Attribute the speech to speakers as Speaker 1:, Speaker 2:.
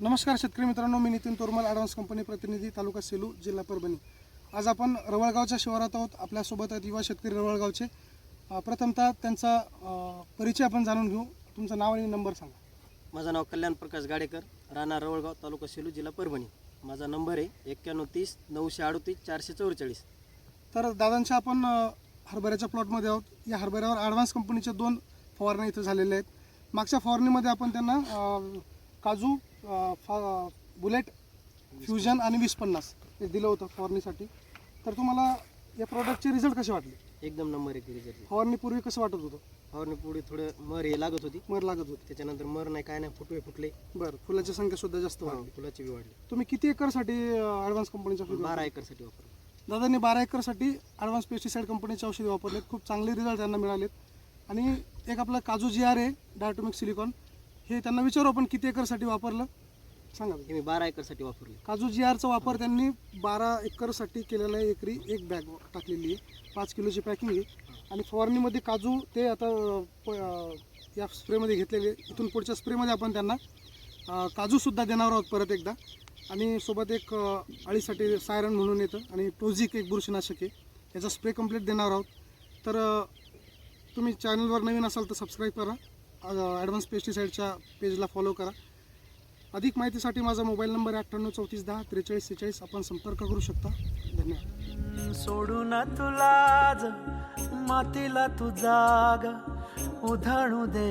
Speaker 1: नमस्कार शेतकरी मित्रांनो मी नितीन तोरमल ॲडव्हान्स कंपनी प्रतिनिधी तालुका सेलू जिल्हा परभणी. आज आपण रवळगावच्या शिवारात आहोत. आपल्यासोबत आहेत युवा शेतकरी रवळगावचे. प्रथमतः त्यांचा परिचय आपण जाणून घेऊ. तुमचं नाव आणि नंबर सांगा.
Speaker 2: माझं नाव कल्याण प्रकाश गाडेकर राहणार रवळगाव तालुका सेलू जिल्हा परभणी. माझा नंबर आहे एक्क्याण्णव तीस नऊशे अडतीस चारशे चौवेचाळीस
Speaker 1: तर दादांच्या आपण हरभऱ्याच्या प्लॉटमध्ये आहोत. या हरभऱ्यावर ॲडव्हान्स कंपनीच्या दोन फवारण्या इथं झालेल्या आहेत. मागच्या फवारणीमध्ये आपण त्यांना काजू फा बुलेट फ्युजन आणि वीस पन्नास हे दिलं होतं फवारणीसाठी. तर तुम्हाला या प्रॉडक्टचे रिझल्ट कसे वाटले?
Speaker 2: एकदम नंबर एक रिझल्ट
Speaker 1: फवारणीपूर्वी कसं वाटत होतं?
Speaker 2: फवारणी पुढे थोडं मर हे लागत होती.
Speaker 1: मर लागत होते.
Speaker 2: त्याच्यानंतर मर नाही काय नाही फुटवे फुटले.
Speaker 1: बरं फुलाची संख्या सुद्धा जास्त वाढली.
Speaker 2: फुलाची बी वाढली.
Speaker 1: तुम्ही किती एकरसाठी ॲडव्हान्स कंपनीच्या
Speaker 2: बारा एकरसाठी वापरलं.
Speaker 1: दादांनी बारा एकरसाठी ॲडव्हान्स पेस्टिसाईड कंपनीचे औषधी वापरलेत. खूप चांगले रिझल्ट त्यांना मिळालेत. आणि एक आपलं काजू जी आर आहे डायटोमिक सिलिकॉन हे त्यांना विचारू आपण किती एकरसाठी वापरलं. सांगा
Speaker 2: हे मी बारा एकरसाठी वापरले.
Speaker 1: काजू जी आरचा वापर त्यांनी बारा एकरसाठी केलेला आहे एकरी एक बॅग टाकलेली आहे. पाच किलोची पॅकिंग आहे. आणि फवारणीमध्ये काजू ते आता प- या स्प्रेमध्ये घेतलेले. इथून पुढच्या स्प्रेमध्ये आपण त्यांना अं, काजूसुद्धा देणार आहोत परत एकदा. आणि सोबत एक अळीसाठी सायरन म्हणून येतं आणि टोझिक एक बुरशीनाशक आहे. याचा स्प्रे कंप्लीट देणार आहोत. तर तुम्ही चॅनलवर नवीन असाल तर सबस्क्राईब करा. ॲडव्हान्स पेस्टिसाईडच्या पेजला फॉलो करा. अधिक माहितीसाठी माझा मोबाईल नंबर आहे अठ्ठ्याण्णव चौतीस दहा त्रेचाळीस सेहेचाळीस. आपण संपर्क करू शकता. धन्यवाद.
Speaker 3: सोडून तुला मातीला तू जाग. उधाणू दे